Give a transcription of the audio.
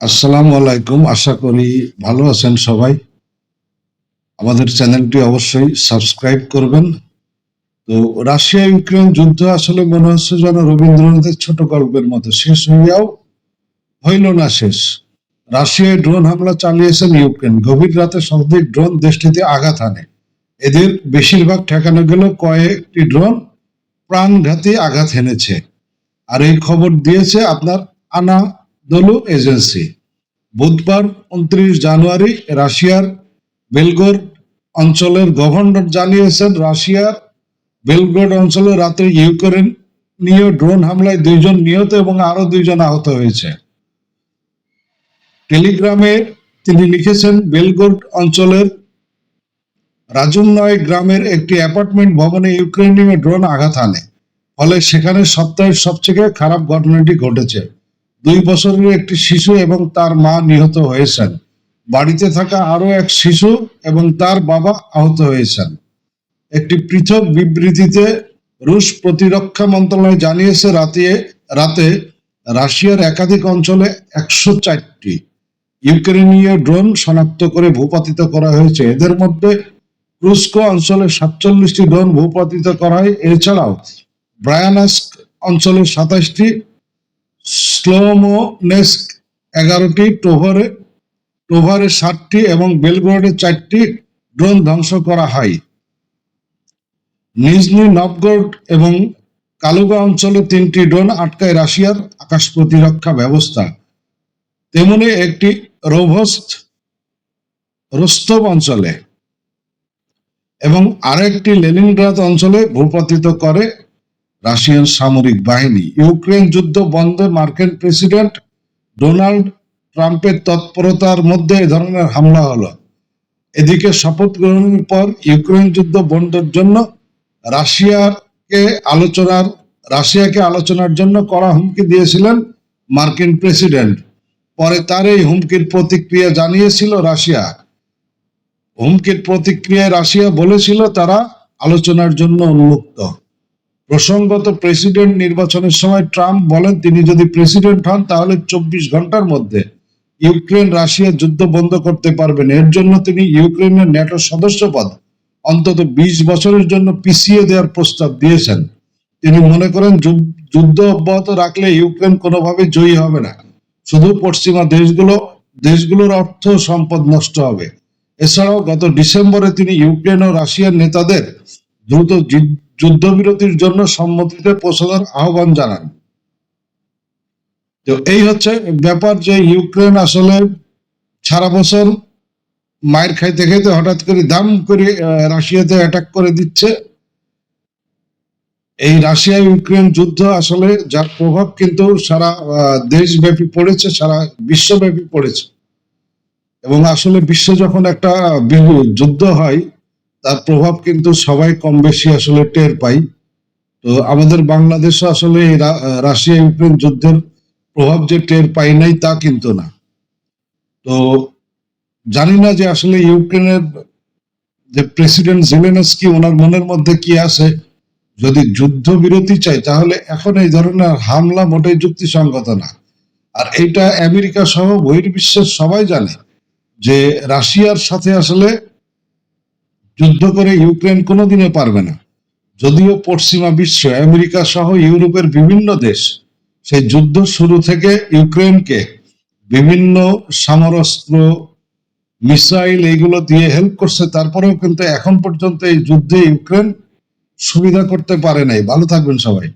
আসসালামু আলাইকুম। আশা করি ভালো আছেন সবাই। আমাদের চ্যানেলটি অবশ্যই সাবস্ক্রাইব করবেন। তো রাশিয়া, ইউক্রেন যুদ্ধ আসলে মনে হচ্ছে যেন রবীন্দ্রনাথের ছোট গল্পের মতো শেষ হইয়াও হইল না শেষ। রাশিয়ায় ড্রোন হামলা চালিয়েছেন ইউক্রেন। গভীর রাতে শতাধিক ড্রোন দেশটিতে আঘাত আনে এদের বেশিরভাগ ঠেকানো গেল কয়েকটি ড্রোন, প্রাণঘাতী আঘাত হেনেছে। আর এই খবর দিয়েছে আপনার আনাদলু এজেন্সি। বুধবার উনত্রিশ জানুয়ারি রাশিয়ার বেলগোর অঞ্চলের গভর্নর জানিয়েছেন, রাশিয়ার বেলগ্রোড অঞ্চলে রাতে ইউক্রেন নিয়ে ড্রোন হামলায় দুইজন নিহত এবং আরও দুইজন আহত হয়েছে। টেলিগ্রামে তিনি লিখেছেন বেলগোড অঞ্চলের রাজুমনয় গ্রামের একটি অ্যাপার্টমেন্ট ভবনে ইউক্রেনীয় ড্রোন আঘাত হানে। ফলে সেখানে সপ্তাহের সবচেয়ে খারাপ ঘটনাটি ঘটেছে। দুই বছরের একটি শিশু এবং তার মা নিহত হয়েছেন। বাড়িতে থাকা আরও এক শিশু এবং তার বাবা আহত হয়েছেন। একটি পৃথক বিবৃতিতে রুশ প্রতিরক্ষা মন্ত্রণালয় জানিয়েছে, রাতে রাতে রাশিয়ার একাধিক অঞ্চলে একশো চারটি ইউক্রেনীয় ড্রোন শনাক্ত করে ভূপাতিত করা হয়েছে। এদের মধ্যে ক্রুস্কো অঞ্চলে সাতচল্লিশটি ড্রোন ভূপাতিত করা হয়। এছাড়াও ব্রায়ানাস্ক অঞ্চলে সাতাশটি স্লোমোনেস্ক এগারোটি, টোভারে টোভারে ষাটটি এবং বেলগ্রোডে চারটি ড্রোন ধ্বংস করা হয়। নিজনি নভগড় এবং কালুগা অঞ্চলে তিনটি ড্রোন আটকায় রাশিয়ার আকাশ প্রতিরক্ষা ব্যবস্থা। তেমনি একটি রোভস্ত, রোস্তব অঞ্চলে এবং আরেকটি লেনিনগ্রাদ অঞ্চলে ভূপাতিত করে রাশিয়ান সামরিক বাহিনী। ইউক্রেন যুদ্ধ বন্ধে মার্কিন প্রেসিডেন্ট ডোনাল্ড ট্রাম্পের তৎপরতার মধ্যে এ ধরনের হামলা হলো। এদিকে শপথ গ্রহণের পর ইউক্রেন যুদ্ধ বন্ধের জন্য রাশিয়াকে আলোচনার রাশিয়াকে আলোচনার জন্য কড়া হুমকি দিয়েছিলেন মার্কিন প্রেসিডেন্ট। পরে তার এই হুমকির প্রতিক্রিয়া জানিয়েছিল রাশিয়া। হুমকির প্রতিক্রিয়ায় রাশিয়া বলেছিল তারা আলোচনার জন্য উন্মুক্ত। প্রসঙ্গত প্রেসিডেন্ট নির্বাচনের সময় ট্রাম্প বলেন, তিনি যদি প্রেসিডেন্ট হন, তাহলে চব্বিশ ঘণ্টার মধ্যে ইউক্রেন রাশিয়া যুদ্ধ বন্ধ করতে পারবেন। এর জন্য তিনি ইউক্রেনের ন্যাটো সদস্য পদ অন্তত বিশ বছরের জন্য পিছিয়ে দেওয়ার প্রস্তাব দিয়েছেন। তিনি মনে করেন যুদ্ধ- অব্যাহত রাখলে ইউক্রেন কোনোভাবে জয়ী হবে না। শুধু পশ্চিমা দেশগুলো, দেশগুলোর অর্থ সম্পদ নষ্ট হবে। এছাড়াও গত ডিসেম্বরে তিনি ইউক্রেন ও রাশিয়ার নেতাদের দ্রুত যুদ্ধ- যুদ্ধবিরতির জন্য সম্মতিতে পৌঁছানোর আহ্বান জানান তো এই হচ্ছে ব্যাপার যে ইউক্রেন আসলে সারা বছর মায়ের খাইতে খাইতে হঠাৎ করে দাম করে রাশিয়াতে অ্যাটাক করে দিচ্ছে। এই রাশিয়া ইউক্রেন যুদ্ধ আসলে যার প্রভাব কিন্তু সারা দেশব্যাপী পড়েছে, সারা বিশ্বব্যাপী পড়েছে। এবং আসলে বিশ্ব যখন একটা বিহু- যুদ্ধ হয় তার প্রভাব কিন্তু সবাই কম বেশি আসলে টের পাই। তো আমাদের বাংলাদেশও আসলে এই রাশিয়া ইউক্রেন যুদ্ধের প্রভাব যে টের পাই নাই তা কিন্তু না। তো জানি না যে আসলে ইউক্রেনের যে প্রেসিডেন্ট জেলেনস্কি, ওনার মনের মধ্যে কি আছে? যদি যুদ্ধ বিরতি চাই, তাহলে এখন এই ধরনের হামলা মোটেই যুক্তিসঙ্গত না। আর এটা আমেরিকা সহ বহির্বিশ্বের সবাই জানে যে রাশিয়ার সাথে আসলে যুদ্ধ করে ইউক্রেন কোনোদিনে পারবে না। যদিও পশ্চিমা বিশ্ব, আমেরিকা সহ ইউরোপের বিভিন্ন দেশ সেই যুদ্ধ শুরু থেকে ইউক্রেনকে বিভিন্ন সামরস্ত্র, মিসাইল এইগুলো দিয়ে হেল্প করছে। তারপরেও কিন্তু এখন পর্যন্ত এই যুদ্ধে ইউক্রেন সুবিধা করতে পারে নাই। ভালো থাকবেন সবাই।